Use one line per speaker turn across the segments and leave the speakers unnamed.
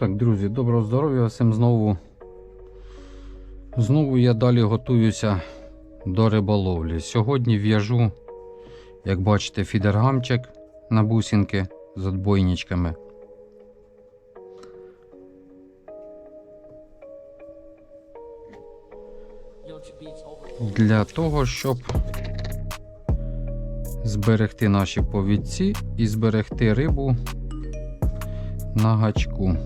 Так, друзі, доброго здоров'я всім знову. Знову я далі готуюся до риболовлі. Сьогодні в'яжу, як бачите, фідергамчик на бусинки з отбойничками. Для того, щоб зберегти наші повідці і зберегти рибу на гачку,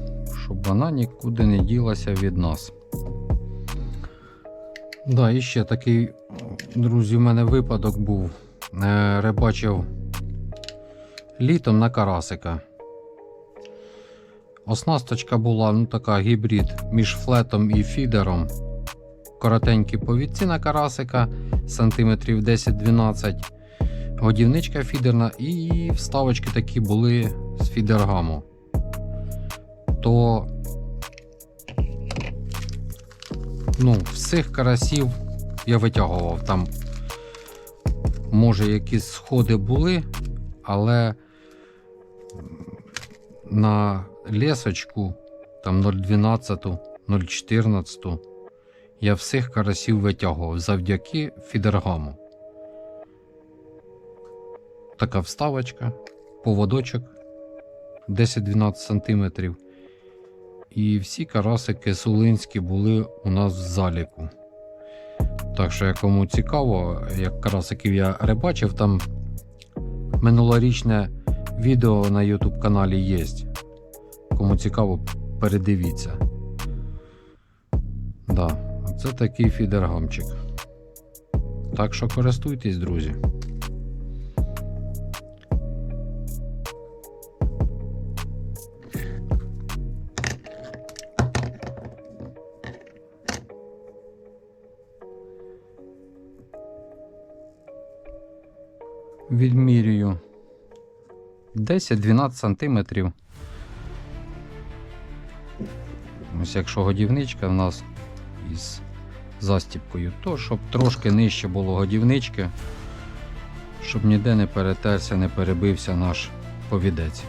щоб вона нікуди не ділася від нас. Да, і ще такий, друзі, у мене випадок був. Е, Рибачив літом на карасика. Оснасточка була ну, така гібрид між флетом і фідером. Коротенькі повідці на карасика, сантиметрів 10-12 годівничка фідерна і вставочки такі були з фідергаму. То ну, всіх карасів я витягував. Там, може, якісь сходи були, але на лесочку, там 0,12, 0,14 я всіх карасів витягував завдяки фідергаму така вставочка, поводочок 10-12 см. І всі карасики сулинські були у нас в заліку. Так що, кому цікаво, як карасиків я рибачив, там минулорічне відео на YouTube каналі є. Кому цікаво, передивіться. Да, це такий фідергамчик. Так що користуйтесь, друзі. Відмірюю 10-12 сантиметрів. Ось якщо годівничка в нас із застіпкою, то щоб трошки нижче було годівнички, щоб ніде не перетерся, не перебився наш повідець.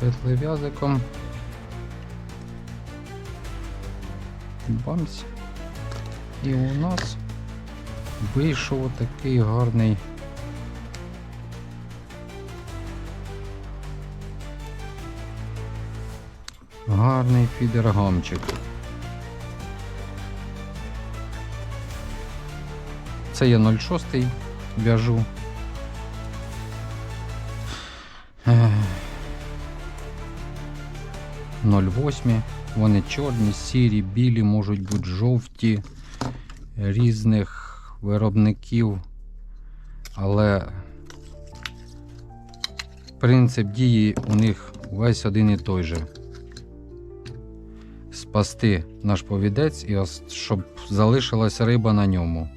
Петлев'язиком. Бамсь. І у нас вийшов такий гарний гарний фідергамчик. Це я 0,6 в'яжу. Ех. 0,8. Вони чорні, сірі, білі, можуть бути жовті різних виробників, але принцип дії у них весь один і той же. Спасти наш повідець і щоб залишилася риба на ньому.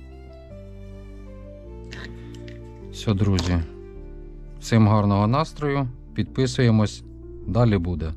Все, друзі. Всім гарного настрою. Підписуємось. Далі буде.